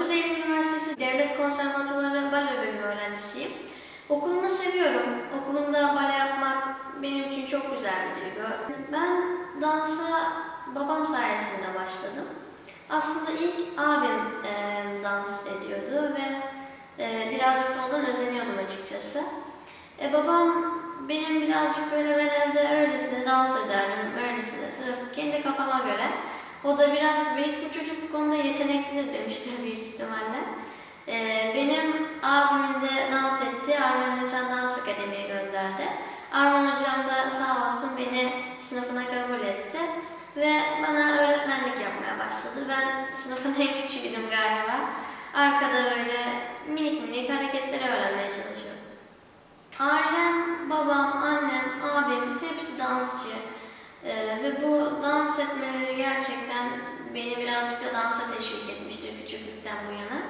9 Eylül Üniversitesi Devlet Konservatuvarı bale bölümü öğrencisiyim. Okulumu seviyorum. Okulumda bale yapmak benim için çok güzel bir duygu. Ben dansa babam sayesinde başladım. Aslında ilk abim e, dans ediyordu ve e, birazcık da ondan özeniyordum açıkçası. E, babam benim birazcık böyle ben evde öylesine dans ederdim, öylesine sırf kendi kafama göre. O da biraz büyük bir çocuk bu konuda yetenekli demiştir büyük ihtimalle. E, benim abimin de dans ettiği Arman Nisan Dans Akademi'ye gönderdi. Arman hocam da sağ olsun beni sınıfına kabul etti ve bana öğretmenlik yapmaya başladı. Ben sınıfın en küçüğüydüm galiba. Arkada böyle minik minik hareketleri öğrenmeye çalışıyorum. Ailem, babam, annem, abim hepsi dansçı. Ee, ve bu dans etmeleri gerçekten beni birazcık da dansa teşvik etmiştir küçüklükten bu yana.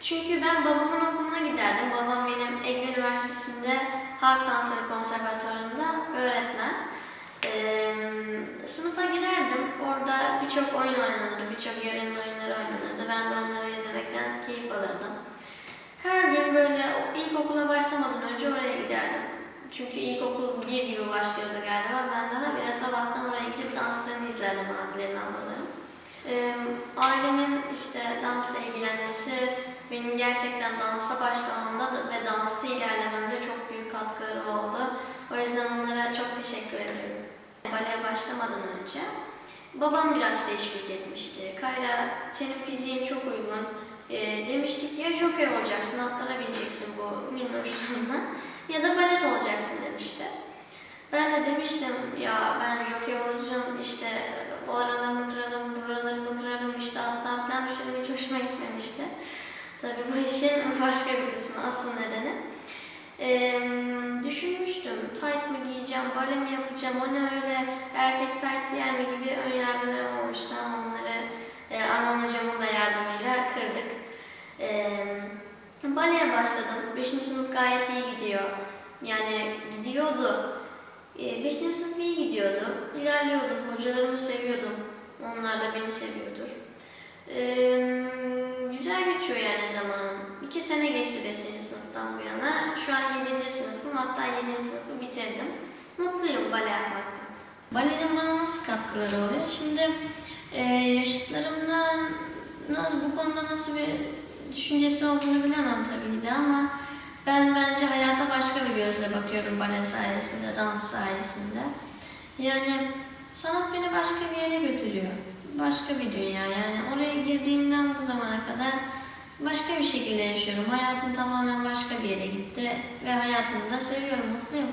Çünkü ben babamın okuluna giderdim. Babam benim Ege Üniversitesi'nde Halk Dansları Konservatuvarı'nda öğretmen. Ee, sınıfa girerdim. Orada birçok oyun oynanırdı, birçok yörenin oyunları oynanırdı. Ben de onları izlemekten keyif alırdım. Her gün böyle o- ilkokula başlamadan önce oraya giderdim. Çünkü ilkokul bir gibi başlıyordu galiba. Ben daha biraz sabahtan oraya gidip danslarını izlerdim abilerin, ablaların. Ee, ailemin işte dansla ilgilenmesi benim gerçekten dansa başlamamda da ve dansta ilerlememde çok büyük katkıları oldu. O yüzden onlara çok teşekkür ediyorum. Baleye başlamadan önce babam biraz teşvik etmişti. Kayra senin fiziğin çok uygun. Ee, demiştik ya jockey olacaksın, atlara bineceksin bu minnoşluğuna ya da balet olacaksın demişti. Ben de demiştim ya ben jockey olacağım işte oralarımı kırarım, buralarımı kırarım işte atlar falan düşündüm hiç hoşuma gitmemişti. Tabii bu işin başka bir kısmı, asıl nedeni. Ee, düşünmüştüm, tight mı giyeceğim, bale mi yapacağım, o ne öyle erkek tight giyer mi gibi ön yargılarım olmuştu ama onları e, Arman hocamın da yardımıyla kırdık. Ee, baleye başladım, 5. sınıf gayet iyi gidiyor. Yani gidiyordu. 5. sınıf iyi gidiyordu. İlerliyordum, hocalarımı seviyordum. Onlar da beni seviyordur. Ee, güzel geçiyor yani zamanım. İki sene geçti 5. sınıftan bu yana. Şu an 7. sınıfım, hatta 7. sınıfı bitirdim. Mutluyum bale yapmaktan. Balenin bana nasıl katkıları oluyor? Şimdi e, yaşıtlarımdan nasıl, bu konuda nasıl bir düşüncesi olduğunu bilemem tabii de ama ben bence hayata başka bir gözle bakıyorum bale sayesinde, dans sayesinde. Yani sanat beni başka bir yere götürüyor. Başka bir dünya yani. Oraya girdiğimden bu zamana kadar başka bir şekilde yaşıyorum. Hayatım tamamen başka bir yere gitti ve hayatımı da seviyorum, mutluyum.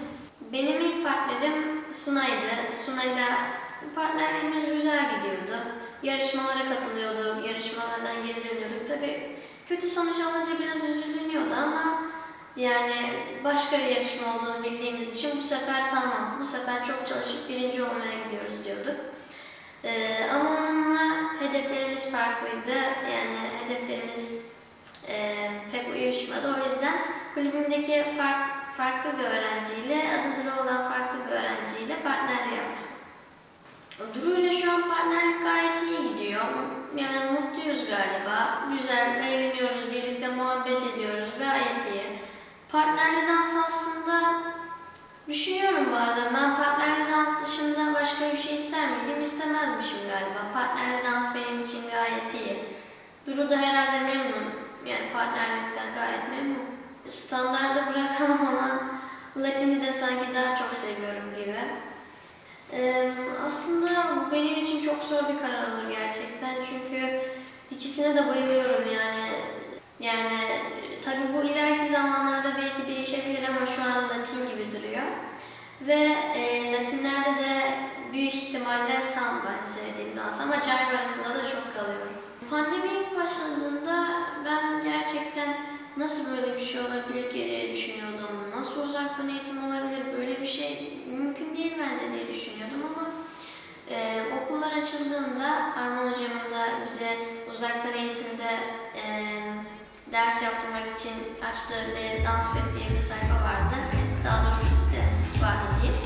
Benim ilk partnerim Sunay'dı. Sunay'la partnerliğimiz güzel gidiyordu. Yarışmalara katılıyorduk, yarışmalardan geri dönüyorduk. Tabii kötü sonuç alınca biraz üzülünüyordu ama yani başka bir yarışma olduğunu bildiğimiz için bu sefer tamam, bu sefer çok çalışıp birinci olmaya gidiyoruz diyorduk. Ee, ama onunla hedeflerimiz farklıydı. Yani hedeflerimiz e, pek uyuşmadı. O yüzden kulübümdeki fark, farklı bir öğrenciyle, adı olan farklı bir öğrenciyle partnerliğe başladım. Duru ile şu an partnerlik gayet iyi gidiyor. Yani mutluyuz galiba. Güzel, eğleniyoruz, birlikte muhabbet ediyoruz. Gayet iyi. Partnerli dans aslında düşünüyorum bazen. Ben partnerli dans dışında başka bir şey ister miydim? İstemezmişim galiba. Partnerli dans benim için gayet iyi. Duru da herhalde memnun. Yani partnerlikten gayet memnun. Standarda bırakamam ama Latin'i de sanki daha çok seviyorum gibi. Aslında bu benim için çok zor bir karar olur gerçekten çünkü ikisine de bayılıyorum yani. Yani tabii bu ileriki zamanlarda belki değişebilir ama şu an Latin gibi duruyor. Ve e, Latinlerde de büyük ihtimalle samba en sevdiğim dans ama jive arasında da çok kalıyorum. Pandemi ilk başladığında ben gerçekten nasıl böyle bir şey olabilir diye düşünüyordum. Nasıl uzaktan eğitim olabilir? Böyle bir şey mümkün değil bence diye düşünüyordum ama e, okullar açıldığında Arman hocamın da bize uzaktan eğitimde e, ders yaptırmak için açtığı bir Dancepad diye bir sayfa vardı. Daha doğrusu site vardı diyeyim.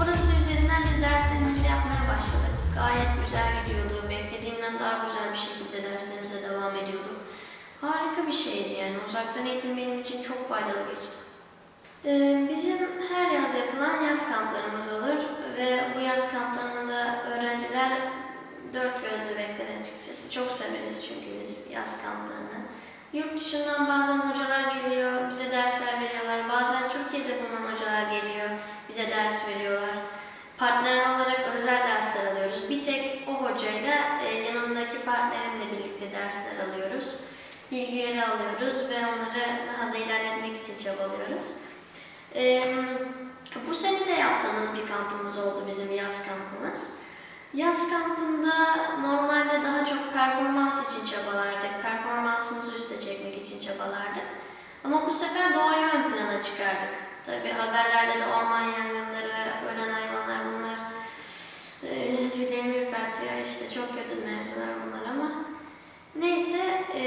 Orası üzerinden biz derslerimizi yapmaya başladık. Gayet güzel gidiyordu. Beklediğimden daha güzel bir şekilde derslerimize devam ediyorduk. bir şeydi yani. Uzaktan eğitim benim için çok faydalı geçti. Ee, Bizim her yaz yapılan yaz kamplarımız olur ve bu yaz kamplarında öğrenciler dört gözle bekler açıkçası. Çok severiz çünkü biz yaz kamplarını. Yurt dışından bazen hocalar geliyor, bize dersler veriyorlar. Bazen Türkiye'de bulunan hocalar geliyor, bize ders veriyorlar. Partner olarak özel dersler alıyoruz. Bir tek o hocayla e, yanımdaki partnerimle birlikte dersler alıyoruz. Bilgileri alıyoruz ve onları daha da ilerletmek için çabalıyoruz. Ee, bu sene de yaptığımız bir kampımız oldu bizim yaz kampımız. Yaz kampında normalde daha çok performans için çabalardık, performansımızı üste çekmek için çabalardık. Ama bu sefer doğayı ön plana çıkardık. Tabii haberlerde de orman yangınları, ölen hayvanlar bunlar e, tüylerimi ürpertiyor. İşte çok kötü mevzular bunlar ama Neyse, e,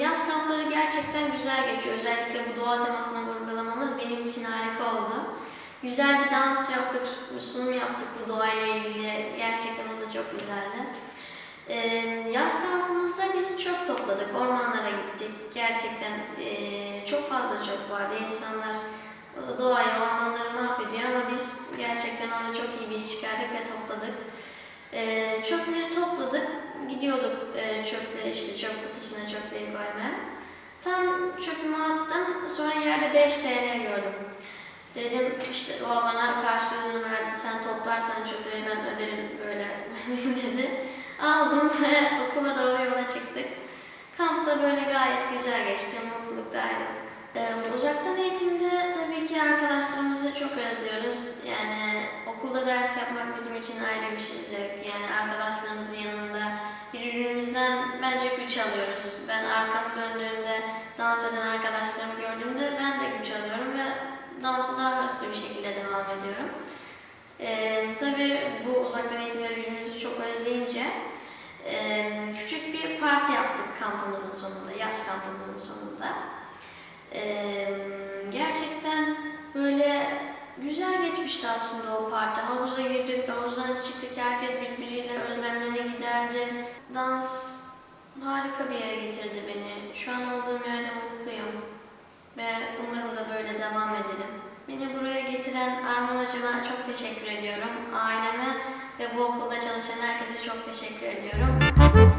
yaz kampları gerçekten güzel geçiyor. Özellikle bu doğa temasını vurgulamamız benim için harika oldu. Güzel bir dans yaptık, sunum yaptık bu doğayla ilgili. Gerçekten o da çok güzeldi. E, yaz kampımızda biz çöp topladık, ormanlara gittik. Gerçekten e, çok fazla çöp vardı. İnsanlar doğayı, ormanları mahvediyor ama biz gerçekten orada çok iyi bir iş çıkardık ve topladık. E, çöpleri topladık, gidiyorduk e, çöpleri işte çöp kutusuna çöpleri koymaya. Tam çöpümü attım, sonra yerde 5 TL gördüm. Dedim işte o bana karşılığını verdi, sen toplarsan çöpleri ben öderim böyle dedi. Aldım ve okula doğru yola çıktık. Kampta böyle gayet güzel geçti, mutlulukta ayrıldık. Ee, uzaktan eğitimde tabii ki arkadaşlarımızı çok özlüyoruz. Yani okulda ders yapmak bizim için ayrı bir şey zevk. Yani arkadaşlarımızın yanında birbirimizden bence güç alıyoruz. Ben arkamı döndüğümde dans eden arkadaşlarımı gördüğümde ben de güç alıyorum ve dansı daha hızlı bir şekilde devam ediyorum. Ee, tabii bu uzaktan eğitimde birbirimizi çok özleyince e, küçük bir parti yaptık kampımızın sonunda, yaz kampımızın sonunda. Ee, gerçekten böyle güzel geçmişti aslında o parti. Havuza girdik, havuzdan çıktık, herkes birbiriyle özlemlerini giderdi. Dans harika bir yere getirdi beni. Şu an olduğum yerde mutluyum ve umarım da böyle devam ederim. Beni buraya getiren Arman Hocama çok teşekkür ediyorum. Aileme ve bu okulda çalışan herkese çok teşekkür ediyorum.